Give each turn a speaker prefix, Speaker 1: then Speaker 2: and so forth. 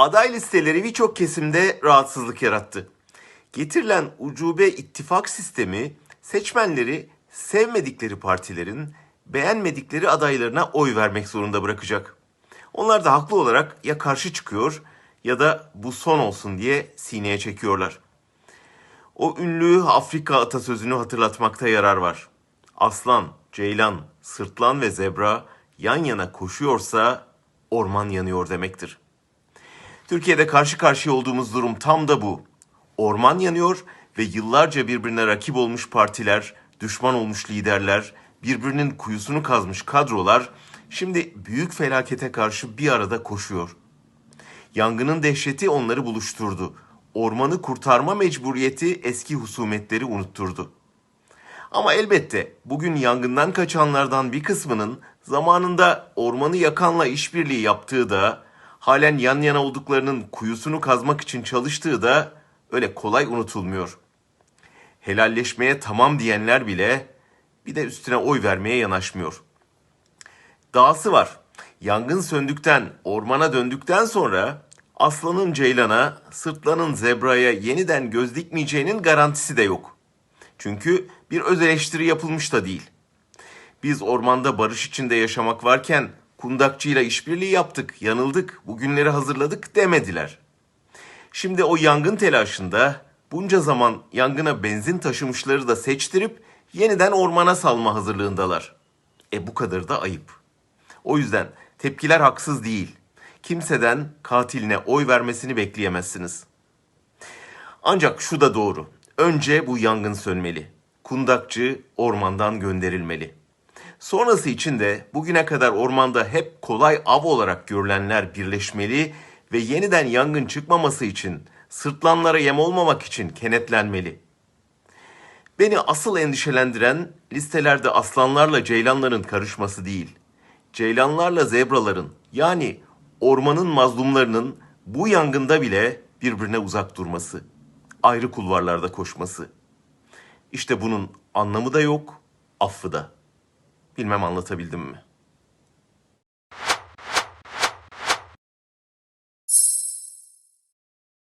Speaker 1: Aday listeleri birçok kesimde rahatsızlık yarattı. Getirilen ucube ittifak sistemi seçmenleri sevmedikleri partilerin beğenmedikleri adaylarına oy vermek zorunda bırakacak. Onlar da haklı olarak ya karşı çıkıyor ya da bu son olsun diye sineye çekiyorlar. O ünlü Afrika atasözünü hatırlatmakta yarar var. Aslan, ceylan, sırtlan ve zebra yan yana koşuyorsa orman yanıyor demektir. Türkiye'de karşı karşıya olduğumuz durum tam da bu. Orman yanıyor ve yıllarca birbirine rakip olmuş partiler, düşman olmuş liderler, birbirinin kuyusunu kazmış kadrolar şimdi büyük felakete karşı bir arada koşuyor. Yangının dehşeti onları buluşturdu. Ormanı kurtarma mecburiyeti eski husumetleri unutturdu. Ama elbette bugün yangından kaçanlardan bir kısmının zamanında ormanı yakanla işbirliği yaptığı da, halen yan yana olduklarının kuyusunu kazmak için çalıştığı da öyle kolay unutulmuyor. Helalleşmeye tamam diyenler bile bir de üstüne oy vermeye yanaşmıyor. Dahası var. Yangın söndükten, ormana döndükten sonra aslanın ceylana, sırtlanın zebraya yeniden göz dikmeyeceğinin garantisi de yok. Çünkü bir öz eleştiri yapılmış da değil. Biz ormanda barış içinde yaşamak varken kundakçıyla işbirliği yaptık, yanıldık, bugünleri hazırladık demediler. Şimdi o yangın telaşında bunca zaman yangına benzin taşımışları da seçtirip yeniden ormana salma hazırlığındalar. E bu kadar da ayıp. O yüzden tepkiler haksız değil. Kimseden katiline oy vermesini bekleyemezsiniz. Ancak şu da doğru. Önce bu yangın sönmeli. Kundakçı ormandan gönderilmeli. Sonrası için de bugüne kadar ormanda hep kolay av olarak görülenler birleşmeli ve yeniden yangın çıkmaması için, sırtlanlara yem olmamak için kenetlenmeli. Beni asıl endişelendiren listelerde aslanlarla ceylanların karışması değil. Ceylanlarla zebraların yani ormanın mazlumlarının bu yangında bile birbirine uzak durması, ayrı kulvarlarda koşması. İşte bunun anlamı da yok, affı da. Bilmem anlatabildim mi?